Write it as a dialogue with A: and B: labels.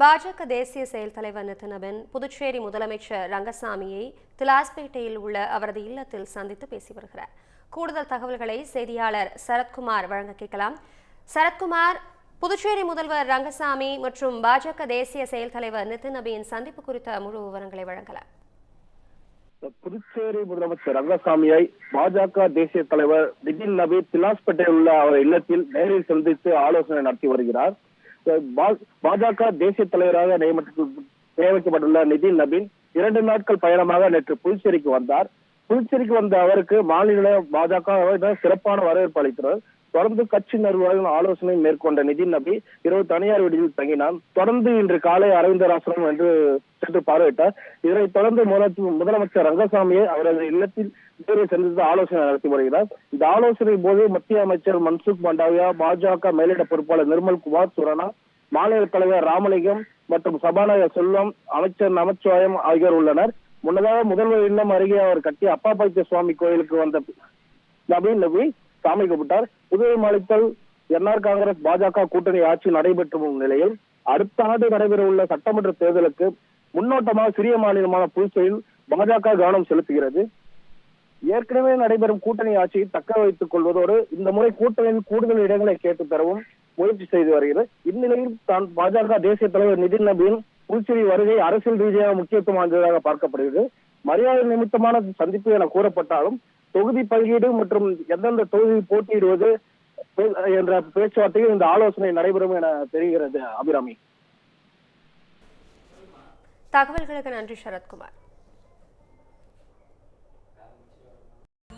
A: பாஜக தேசிய செயல் தலைவர் நிதினபென் புதுச்சேரி முதலமைச்சர் ரங்கசாமியை திலாஸ்பேட்டையில் உள்ள அவரது இல்லத்தில் சந்தித்து பேசி வருகிறார். கூடுதல் தகவல்களை செய்தியாளர் சரத்குமார் வழங்க கேட்கலாம். சரத்குமார் புதுச்சேரி முதல்வர் ரங்கசாமி மற்றும் பாஜக தேசிய செயல் தலைவர் நிதின் நபியின் சந்திப்பு குறித்த முழு விவரங்களை வழங்கலாம்.
B: புதுச்சேரி முதலமைச்சர் ரங்கசாமியை பாஜக தேசிய தலைவர் நிதின் நபி திலாஸ்பேட்டையில் உள்ள அவர் இல்லத்தில் நேரில் சந்தித்து ஆலோசனை நடத்தி வருகிறார். பாஜக தேசிய தலைவராக நியமிக்கப்பட்டுள்ள நிதின் நபீன் இரண்டு நாட்கள் பயணமாக நேற்று புதுச்சேரிக்கு வந்தார். புதுச்சேரிக்கு வந்த அவருக்கு மாநில பாஜக சிறப்பான வரவேற்பு அளித்தனர். தொடர்ந்து கட்சி நிர்வாகிகள் ஆலோசனை மேற்கொண்ட நிதின் நபி இரவு தனியார் விடுதியில் தங்கினார் தொடர்ந்து இன்று காலை அரவிந்தர் ஆசிரமம் என்று சென்று பார்வையிட்டார். இதனைத் தொடர்ந்து முதலமைச்சர் ரங்கசாமியை அவரது இல்லத்தில் நேரில் சந்தித்து ஆலோசனை நடத்தி வருகிறார். இந்த ஆலோசனை போது மத்திய அமைச்சர் மன்சுக் மண்டாவியா பாஜக மேலிட பொறுப்பாளர் நிர்மல் குமார் சுரானா மாநில தலைவர் ராமலிங்கம் மற்றும் சபாநாயகர் செல்வம் அமைச்சர் நமச்சிவாயம் ஆகியோர் உள்ளனர். முன்னதாக முதல்வர் இல்லம் அருகே அவர் கட்டிய அப்பாபாய்த்த சுவாமி கோயிலுக்கு வந்த நபீன் நபி சாமி கும்பிட்டார். புதுவை அளித்தல் என்ஆர் காங்கிரஸ் பாஜக கூட்டணி ஆட்சி நடைபெற்று வரும் நிலையில் அடுத்த ஆண்டு நடைபெறவுள்ள சட்டமன்ற தேர்தலுக்கு முன்னோட்டமாக சிறிய மாநிலமான புதுச்சேரியில் பாஜக கவனம் செலுத்துகிறது. ஏற்கனவே நடைபெறும் கூட்டணி ஆட்சியை தக்க வைத்துக் கொள்வதோடு இந்த முறை கூட்டணியில் கூடுதல் இடங்களை கேட்டு தரவும் முயற்சி செய்து வருகிறது. இந்நிலையில் தான் பாஜக தேசிய தலைவர் நிதின் நபியின் புதுச்சேரி வருகை அரசியல் ரீதியாக முக்கியத்துவம் வாய்ந்ததாக பார்க்கப்படுகிறது. மரியாதை நிமித்தமான சந்திப்பு என கூறப்பட்டாலும் தொகுதி பங்கீடு மற்றும் எந்தெந்த தொகுதி போட்டியிடுவது என்ற பேச்சுவார்த்தையில் இந்த ஆலோசனை நடைபெறும் என தெரிகிறது அபிராமி.
A: தகவல்களுக்கு நன்றி சரத்குமார்.